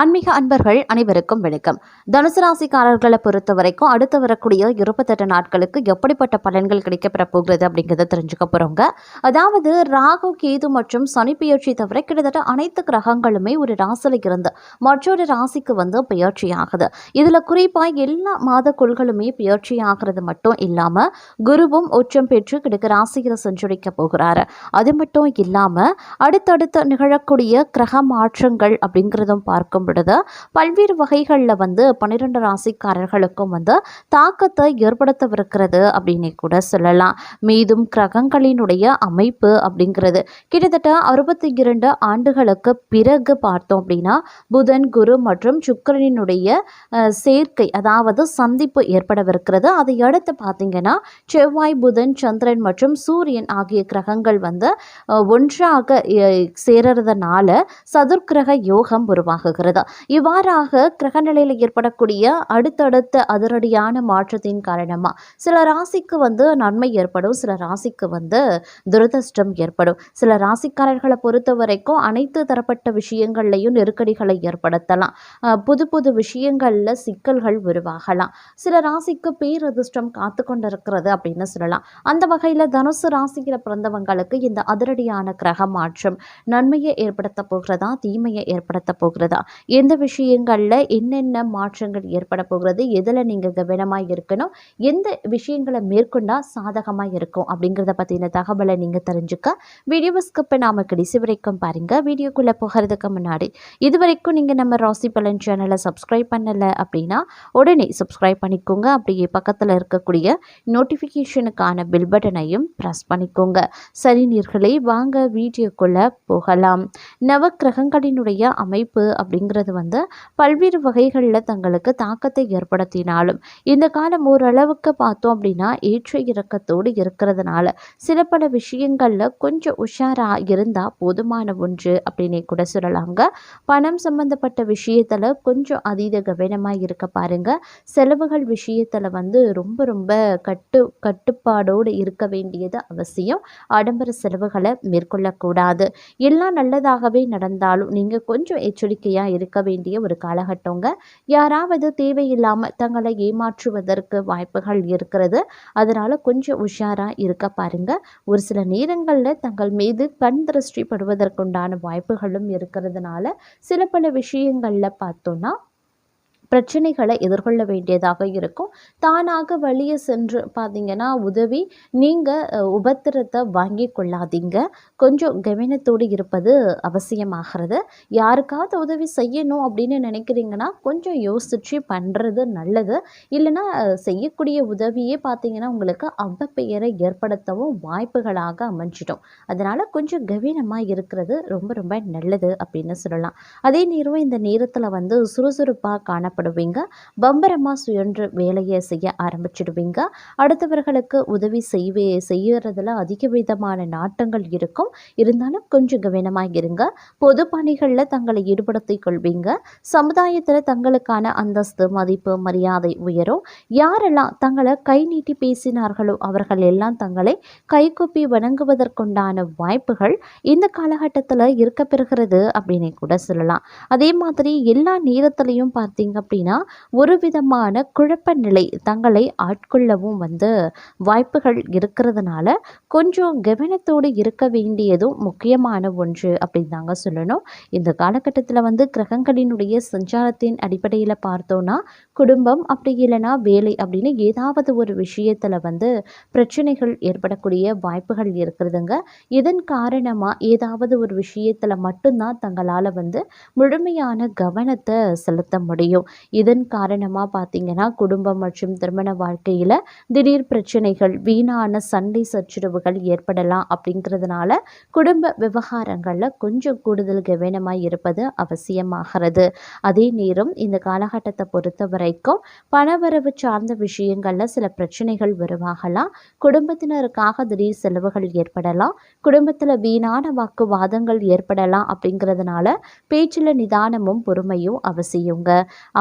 ஆன்மீக அன்பர்கள் அனைவருக்கும் வணக்கம். தனுசு ராசிக்காரர்களை பொறுத்த வரைக்கும் அடுத்து வரக்கூடிய இருபத்தெட்டு நாட்களுக்கு எப்படிப்பட்ட பலன்கள் கிடைக்கப்பெற போகிறது அப்படிங்கிறத தெரிஞ்சுக்க போகிறோங்க அதாவது ராகு கேது மற்றும் சனி பெயர்ச்சி தவிர கிட்டத்தட்ட அனைத்து கிரகங்களுமே ஒரு ராசியில் இருந்து மற்றொரு ராசிக்கு வந்து பெயர்ச்சி ஆகுது. இதில் குறிப்பாக எல்லா மாத குழுக்களுமே பெயர்ச்சி ஆகிறது மட்டும் இல்லாமல் குருவும் உச்சம் பெற்று கிடக்கு ராசியில் சஞ்சரிக்க போகிறாரு. அது மட்டும் இல்லாமல் அடுத்தடுத்து நிகழக்கூடிய கிரக மாற்றங்கள் அப்படிங்கிறதும் பார்க்கும் பொழுது பல்வேறு வகைகளில் வந்து பன்னிரெண்டு ராசிக்காரர்களுக்கும் வந்து தாக்கத்தை ஏற்படுத்தவிருக்கிறது அப்படின்னு கூட சொல்லலாம். மீதும் கிரகங்களினுடைய அமைப்பு அப்படிங்கிறது. கிட்டத்தட்ட அறுபத்தி இரண்டு ஆண்டுகளுக்கு பிறகு பார்த்தோம் அப்படின்னா புதன் குரு மற்றும் சுக்கிரனினுடைய சேர்க்கை அதாவது சந்திப்பு ஏற்படவிருக்கிறது. அதை அடுத்து பார்த்தீங்கன்னா செவ்வாய் புதன் சந்திரன் மற்றும் சூரியன் ஆகிய கிரகங்கள் வந்து ஒன்றாக சேரறதுனால சதுர்கிரக யோகம் உருவாகுகிறது. இவ்வாறாக கிரகநிலையில் ஏற்படக்கூடிய அடுத்தடுத்த அதிரடியான மாற்றத்தின் காரணமாக சில ராசிக்கு வந்து நன்மை ஏற்படும் சில ராசிக்கு வந்து துரதிர்ஷ்டம் ஏற்படும். சில ராசிக்காரர்களை பொறுத்த வரைக்கும் அனைத்து தரப்பட்ட விஷயங்கள்லையும் நெருக்கடிகளை ஏற்படுத்தலாம். புது புது விஷயங்களில் சிக்கல்கள் உருவாகலாம். சில ராசிக்கு பேரதிர்ஷ்டம் காத்து கொண்டிருக்கிறது அப்படின்னு சொல்லலாம். அந்த வகையில் தனுசு ராசியில் பிறந்தவங்களுக்கு இந்த அதிரடியான கிரக மாற்றம் நன்மையை ஏற்படுத்த போகிறதா தீமையை ஏற்படுத்த போகிறதா? எந்த விஷயங்களில் என்னென்ன மாற்றங்கள் ஏற்பட போகிறது எதில் நீங்கள் கவனமாக இருக்கணும் எந்த விஷயங்களை மேற்கொண்டால் சாதகமாக இருக்கும் அப்படிங்கிறத பற்றின தகவலை நீங்கள் தெரிஞ்சுக்க வீடியோவை ஸ்கிப்பை நாம் கடைசி வரைக்கும் பாருங்கள் வீடியோக்குள்ளே போகிறதுக்கு முன்னாடி இது வரைக்கும் நீங்கள் நம்ம ராசி பலன் சேனலை சப்ஸ்கிரைப் பண்ணலை அப்படின்னா உடனே சப்ஸ்கிரைப் பண்ணிக்கோங்க. அப்படியே பக்கத்தில் இருக்கக்கூடிய நோட்டிஃபிகேஷனுக்கான பில் பட்டனையும் ப்ரெஸ் பண்ணிக்கோங்க. சரி நீர்களே வாங்க வீடியோக்குள்ளே போகலாம். நவக்கிரகங்களினுடைய அமைப்பு அப்படிங்கிற அப்படிங்கிறது வந்து பல்வேறு வகைகளில் தங்களுக்கு தாக்கத்தை ஏற்படுத்தினாலும் இந்த காலம் ஓரளவுக்கு பார்த்தோம் அப்படின்னா ஏற்ற இறக்கத்தோடு இருக்கிறதுனால சில பல விஷயங்களில் கொஞ்சம் உஷாராக இருந்தால் போதுமான ஒன்று அப்படின்னே கூட சொல்லலாங்க. பணம் சம்பந்தப்பட்ட விஷயத்தில் கொஞ்சம் அதீத கவனமாக இருக்க பாருங்க. செலவுகள் விஷயத்தில் வந்து ரொம்ப ரொம்ப கட்டு கட்டுப்பாடோடு இருக்க வேண்டியது அவசியம். ஆடம்பர செலவுகளை மேற்கொள்ளக்கூடாது. எல்லாம் நல்லதாகவே நடந்தாலும் நீங்கள் கொஞ்சம் எச்சரிக்கையாக இருக்க வேண்டிய ஒரு காலகட்டங்க. யாராவது தேவையில்லாமல் தங்களை ஏமாற்றுவதற்கு வாய்ப்புகள் இருக்கிறது. அதனால் கொஞ்சம் உஷாராக இருக்க பாருங்கள் ஒரு சில நேரங்களில் தங்கள் மீது கண் திருஷ்டி படுவதற்குண்டான வாய்ப்புகளும் இருக்கிறதுனால சில பல விஷயங்களில் பார்த்தோன்னா பிரச்சனைகளை எதிர்கொள்ள வேண்டியதாக இருக்கும். தானாக வழியே சென்று பார்த்தீங்கன்னா உதவி நீங்கள் உபத்திரத்தை வாங்கி கொள்ளாதீங்க. கொஞ்சம் கவனத்தோடு இருப்பது அவசியமாகிறது. யாருக்காவது உதவி செய்யணும் அப்படின்னு நினைக்கிறீங்கன்னா கொஞ்சம் யோசிச்சு பண்ணுறது நல்லது. இல்லைன்னா செய்யக்கூடிய உதவியே பார்த்தீங்கன்னா உங்களுக்கு அவ்வப்பெயரை ஏற்படுத்தவும் வாய்ப்புகளாக அமைஞ்சிடும். அதனால் கொஞ்சம் கவனமாக இருக்கிறது ரொம்ப ரொம்ப நல்லது அப்படின்னு சொல்லலாம். அதே நேரம் இந்த நேரத்தில் வந்து சுறுசுறுப்பாக காணப்படுவீங்க பம்பரமாக சுயன்று வேலையை செய்ய ஆரம்பிச்சிடுவீங்க. அடுத்தவர்களுக்கு உதவி செய்வே செய்யறதுல அதிக விதமான நாட்டங்கள் இருக்கும். இருந்தாலும் கொஞ்சம் கவனமாக இருங்க. பொது பணிகளில் தங்களை ஈடுபடுத்திக் கொள்வீங்க. சமுதாயத்தில் தங்களுக்கான அந்தஸ்து மதிப்பு மரியாதை உயரும். யாரெல்லாம் தங்களை கை நீட்டி பேசினார்களோ அவர்கள் எல்லாம் தங்களை கைகூப்பி வணங்குவதற்குண்டான வாய்ப்புகள் இந்த காலகட்டத்தில் இருக்க பெறுகிறது அப்படின்னு கூட சொல்லலாம். அதே மாதிரி எல்லா நேரத்திலையும் பார்த்தீங்க அப்படின்னா ஒரு விதமான குழப்ப நிலை தங்களை ஆட்கொள்ளவும் வந்து வாய்ப்புகள் இருக்கிறதுனால கொஞ்சம் கவனத்தோடு இருக்க வேண்டியதும் முக்கியமான ஒன்று அப்படின்னு தாங்க சொல்லணும். இந்த காலகட்டத்தில் வந்து கிரகங்களினுடைய சஞ்சாரத்தின் அடிப்படையில் பார்த்தோன்னா குடும்பம் அப்படி இல்லைன்னா வேலை அப்படின்னு ஏதாவது ஒரு விஷயத்தில் வந்து பிரச்சனைகள் ஏற்படக்கூடிய வாய்ப்புகள் இருக்கிறதுங்க. இதன் காரணமாக ஏதாவது ஒரு விஷயத்தில் மட்டும்தான் தங்களால் வந்து முழுமையான கவனத்தை செலுத்த முடியும். இதன் காரணமாக பார்த்தீங்கன்னா குடும்பம் மற்றும் திருமண வாழ்க்கையில் திடீர் பிரச்சனைகள் வீணான சண்டை சச்சுரவுகள் ஏற்படலாம் அப்படிங்கிறதுனால குடும்ப விவகாரங்களில் கொஞ்சம் கூடுதல் கவனமாக இருப்பது அவசியமாகிறது. அதே நேரம் இந்த காலகட்டத்தை பொறுத்த வரைக்கும் பணவரவு சார்ந்த விஷயங்களில் சில பிரச்சனைகள் உருவாகலாம். குடும்பத்தினருக்காக திடீர் செலவுகள் ஏற்படலாம். குடும்பத்தில் வீணான வாக்குவாதங்கள் ஏற்படலாம் அப்படிங்கிறதுனால பேச்சில் நிதானமும் பொறுமையும் அவசியங்க.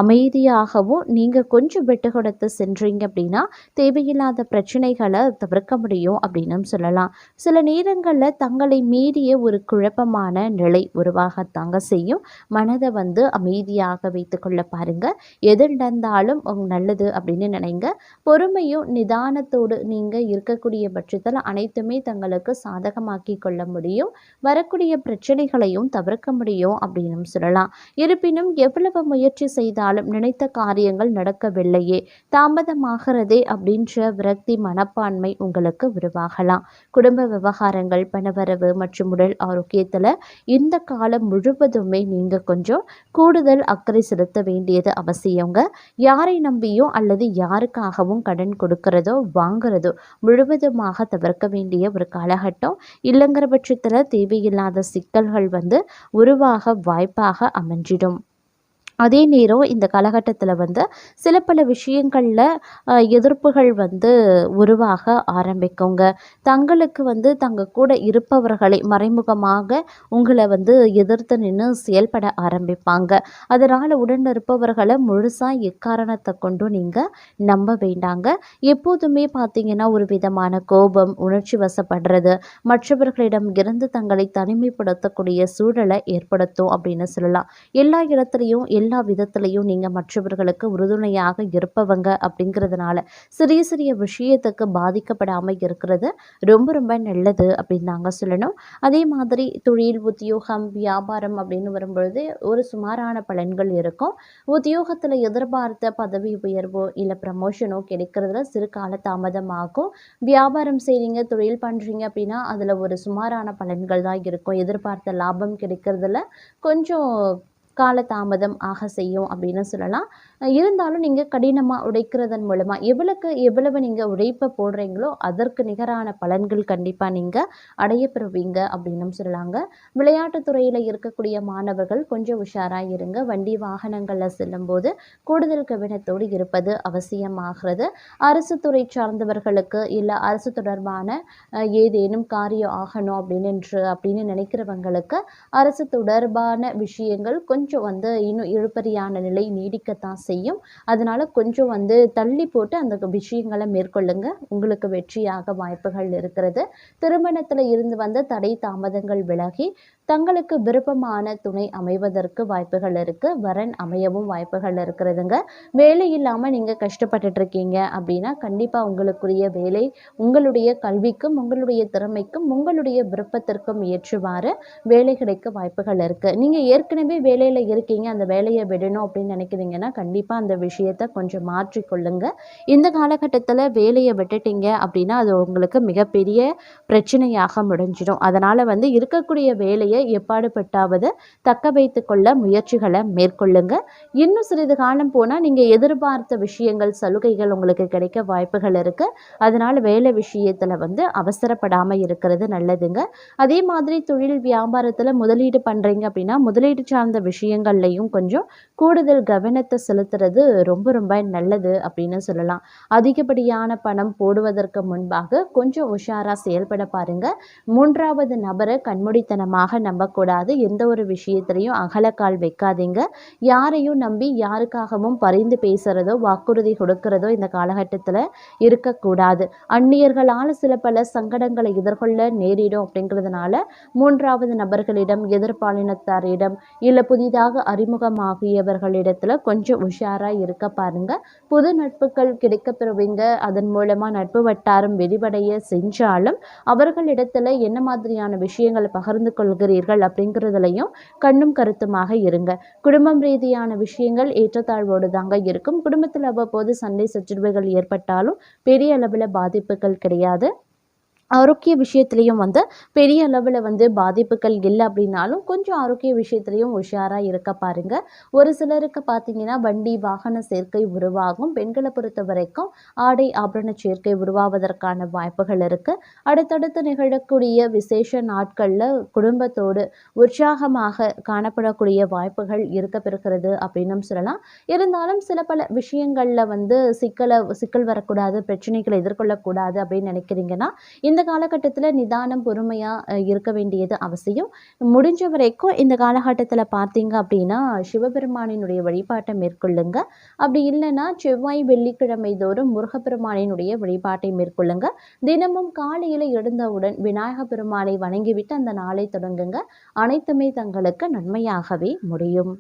அமைதியாகவும் நீங்கள் கொஞ்சம் விட்டு கொடுத்து சென்றீங்க அப்படின்னா தேவையில்லாத பிரச்சனைகளை தவிர்க்க முடியும் அப்படின்னு சொல்லலாம். சில நேரங்களில் தங்களை மீறிய ஒரு குழப்பமான நிலை உருவாகத்தாங்க செய்யும். மனதை வந்து அமைதியாக வைத்துக்கொள்ள பாருங்க. எது நடந்தாலும் நல்லது அப்படின்னு நினைங்க. பொறுமையும் நிதானத்தோடு நீங்கள் இருக்கக்கூடிய பட்சத்தில் அனைத்துமே தங்களுக்கு சாதகமாக்கி கொள்ள முடியும். வரக்கூடிய பிரச்சனைகளையும் தவிர்க்க முடியும் அப்படின்னு சொல்லலாம். இருப்பினும் எவ்வளவு முயற்சி செய்தாலும் நினைத்த காரியங்கள் நடக்கவில்லையே. தாமதமாகிறதே அப்படின்ற விரக்தி மனப்பான்மை உங்களுக்கு உருவாகலாம். குடும்ப விவகாரங்கள் பணவரவு மற்றும் உடல் ஆரோக்கியத்தில் இந்த காலம் முழுவதுமே நீங்கள் கொஞ்சம் கூடுதல் அக்கறை செலுத்த வேண்டியது அவசியங்க. யாரை நம்பியோ அல்லது யாருக்காகவும் கடன் கொடுக்கிறதோ வாங்குறதோ முழுவதுமாக தவிர்க்க வேண்டிய ஒரு காலகட்டம். இல்லைங்கிற பட்சத்தில் தேவையில்லாத சிக்கல்கள் வந்து உருவாக வாய்ப்பாக அமைஞ்சிடும். அதே நேரம் இந்த காலகட்டத்தில் வந்து சில பல விஷயங்களில் எதிர்ப்புகள் வந்து உருவாக ஆரம்பிக்குங்க. தங்களுக்கு வந்து தங்க கூட இருப்பவர்களை மறைமுகமாக உங்களை வந்து எதிர்த்து நின்று செயல்பட ஆரம்பிப்பாங்க. அதனால் உடன் இருப்பவர்களை முழுசாக எக்காரணத்தை கொண்டும் நீங்கள் நம்ப வேண்டாங்க. எப்போதுமே பார்த்தீங்கன்னா ஒரு விதமான கோபம் உணர்ச்சி வசப்படுறது மற்றவர்களிடம் இருந்து தங்களை தனிமைப்படுத்தக்கூடிய சூழலை ஏற்படுத்தும் அப்படின்னு சொல்லலாம். எல்லா இடத்துலையும் எல்லா விதத்துலையும் நீங்கள் மற்றவர்களுக்கு உறுதுணையாக இருப்பவங்க அப்படிங்கிறதுனால சிறிய சிறிய விஷயத்துக்கு பாதிக்கப்படாமல் இருக்கிறது. ரொம்ப ரொம்ப நல்லது அப்படின்னு நாங்கள் சொல்லணும். அதே மாதிரி தொழில் உத்தியோகம் வியாபாரம் அப்படின்னு வரும்பொழுது ஒரு சுமாரான பலன்கள் இருக்கும். உத்தியோகத்தில் எதிர்பார்த்த பதவி உயர்வோ இல்லை ப்ரமோஷனோ கிடைக்கிறதுல சிறு கால தாமதம் ஆகும் வியாபாரம் செய்கிறீங்க தொழில் பண்ணுறீங்க அப்படின்னா அதில் ஒரு சுமாரான பலன்கள் தான் இருக்கும். எதிர்பார்த்த லாபம் கிடைக்கிறதுல கொஞ்சம் காலதாமதம் ஆக செய்யும் அப்படின்னு சொல்லலாம். இருந்தாலும் நீங்கள் கடினமாக உடைக்கிறதன் மூலமாக எவ்வளவுக்கு எவ்வளவு நீங்கள் உழைப்பை போடுறீங்களோ அதற்கு நிகரான பலன்கள் கண்டிப்பாக நீங்கள் அடையப்பெறுவீங்க அப்படின்னு சொல்லலாங்க. விளையாட்டுத்துறையில் இருக்கக்கூடிய மாணவர்கள் கொஞ்சம் உஷாராக இருங்க. வண்டி வாகனங்களில் செல்லும்போது கூடுதல் கவனத்தோடு இருப்பது அவசியமாகிறது. அரசு துறை சார்ந்தவர்களுக்கு இல்லை அரசு தொடர்பான ஏதேனும் காரியம் ஆகணும் அப்படின்னு அப்படின்னு நினைக்கிறவங்களுக்கு அரசு தொடர்பான விஷயங்கள் கொஞ்சம் கொஞ்சம் வந்து இன்னும் இழுபறியான நிலை நீடிக்கத்தான் செய்யும். அதனால் கொஞ்சம் வந்து தள்ளி போட்டு அந்த விஷயங்களை மேற்கொள்ளுங்க. உங்களுக்கு வெற்றியாக வாய்ப்புகள் இருக்கிறது. திருமணத்தில் இருந்து வந்த தடை தாமதங்கள் விலகி தங்களுக்கு விருப்பமான துணை அமைவதற்கு வாய்ப்புகள் இருக்குது வரன் அமையவும் வாய்ப்புகள் இருக்கிறதுங்க. வேலை இல்லாமல் நீங்கள் கஷ்டப்பட்டுட்டு இருக்கீங்க அப்படின்னா கண்டிப்பாக உங்களுக்குரிய வேலை உங்களுடைய கல்விக்கும் உங்களுடைய திறமைக்கும் உங்களுடைய விருப்பத்திற்கும் ஏற்றுவாறு வேலை கிடைக்க வாய்ப்புகள் இருக்குது நீங்கள் ஏற்கனவே வேலையில் இருக்கீங்க. அந்த வேலையை விடணும் அப்படின்னு நினைக்கிறீங்கன்னா கண்டிப்பாக அந்த விஷயத்தை கொஞ்சம் மாற்றிக்கொள்ளுங்க இந்த காலகட்டத்தில் வேலையை விட்டுட்டீங்க அப்படின்னா அது உங்களுக்கு மிகப்பெரிய பிரச்சனையாக முடிஞ்சிடும். அதனால் வந்து இருக்கக்கூடிய வேலையை எப்பாடுபட்டாவது தக்க வைத்து கொள்ள முயற்சிகளை மேற்கொள்ளுங்க. இன்னும் சிறிது காலம் போனால் நீங்கள் எதிர்பார்த்த விஷயங்கள் சலுகைகள் உங்களுக்கு கிடைக்க வாய்ப்புகள் இருக்குது அதனால் வேலை விஷயத்தில் வந்து அவசரப்படாமல் இருக்கிறது நல்லதுங்க. அதே மாதிரி தொழில் வியாபாரத்தில் முதலீடு பண்ணுறீங்க அப்படின்னா முதலீடு சார்ந்த விஷயங்கள்லையும் கொஞ்சம் கூடுதல் கவனத்தை செலுத்துறது ரொம்ப ரொம்ப நல்லது அப்படின்னு சொல்லலாம். அதிகப்படியான பணம் போடுவதற்கு முன்பாக கொஞ்சம் உஷாராக செயல்பட பாருங்க. மூன்றாவது நபரை கண்மூடித்தனமாக நம்பக்கூடாது. எந்த ஒரு விஷயத்திலையும் அகலக்கால் வைக்காதீங்க. யாரையும் நம்பி யாருக்காகவும் பரிந்து பேசுகிறதோ வாக்குறுதி கொடுக்கிறதோ இந்த காலகட்டத்தில் இருக்கக்கூடாது. அந்நியர்களால் சில பல சங்கடங்களை எதிர்கொள்ள நேரிடும் அப்படிங்கிறதுனால மூன்றாவது நபர்களிடம் எதிர்பாலினத்தாரிடம் இல்லை புதிதாக அறிமுகமாகியவர்களிடத்தில் கொஞ்சம் உஷாராக இருக்க பாருங்க. புது நட்புகள் கிடைக்கப்பெறுவீங்க அதன் மூலமாக நட்பு வட்டாரம் விரிவடைய செஞ்சாலும் அவர்களிடத்துல என்ன மாதிரியான விஷயங்களை பகிர்ந்து கொள்கிறீர்கள் அப்படிங்கிறதுலையும் கண்ணும் கருத்துமாக இருங்க. குடும்பம் ரீதியான விஷயங்கள் ஏற்றத்தாழ்வோடு தாங்க இருக்கும். குடும்பத்தில் அவ்வப்போது சண்டை சச்சரவுகள் ஏற்பட்டாலும் பெரிய அளவில் பாதிப்புகள் கிடையாது. ஆரோக்கிய விஷயத்துலேயும் வந்து பெரிய அளவில் வந்து பாதிப்புகள் இல்லை அப்படின்னாலும் கொஞ்சம் ஆரோக்கிய விஷயத்துலேயும் உஷாராக இருக்க பாருங்கள் ஒரு சிலருக்கு பார்த்தீங்கன்னா வண்டி வாகன சேர்க்கை உருவாகும். பெண்களை பொறுத்த வரைக்கும் ஆடை ஆபரண சேர்க்கை உருவாவதற்கான வாய்ப்புகள் இருக்குது அடுத்தடுத்து நிகழக்கூடிய விசேஷ நாட்களில் குடும்பத்தோடு உற்சாகமாக காணப்படக்கூடிய வாய்ப்புகள் இருக்க பெறுகிறது அப்படின்னும் சொல்லலாம். இருந்தாலும் சில பல விஷயங்களில் வந்து சிக்கலை சிக்கல் வரக்கூடாது பிரச்சனைகளை எதிர்கொள்ளக்கூடாது அப்படின்னு நினைக்கிறீங்கன்னா இந்த காலகட்டத்தில் நிதானம் பொறுமையாக இருக்க வேண்டியது அவசியம். முடிஞ்ச வரைக்கும் இந்த காலகட்டத்தில் பார்த்தீங்க அப்படின்னா சிவபெருமானினுடைய வழிபாட்டை மேற்கொள்ளுங்க. அப்படி இல்லைன்னா செவ்வாய் வெள்ளிக்கிழமை தோறும் முருகப்பெருமானினுடைய வழிபாட்டை மேற்கொள்ளுங்க. தினமும் காலையில் எழுந்தவுடன் விநாயக பெருமானை வணங்கிவிட்டு அந்த நாளை தொடங்குங்க. அனைத்துமே தங்களுக்கு நன்மையாகவே முடியும்.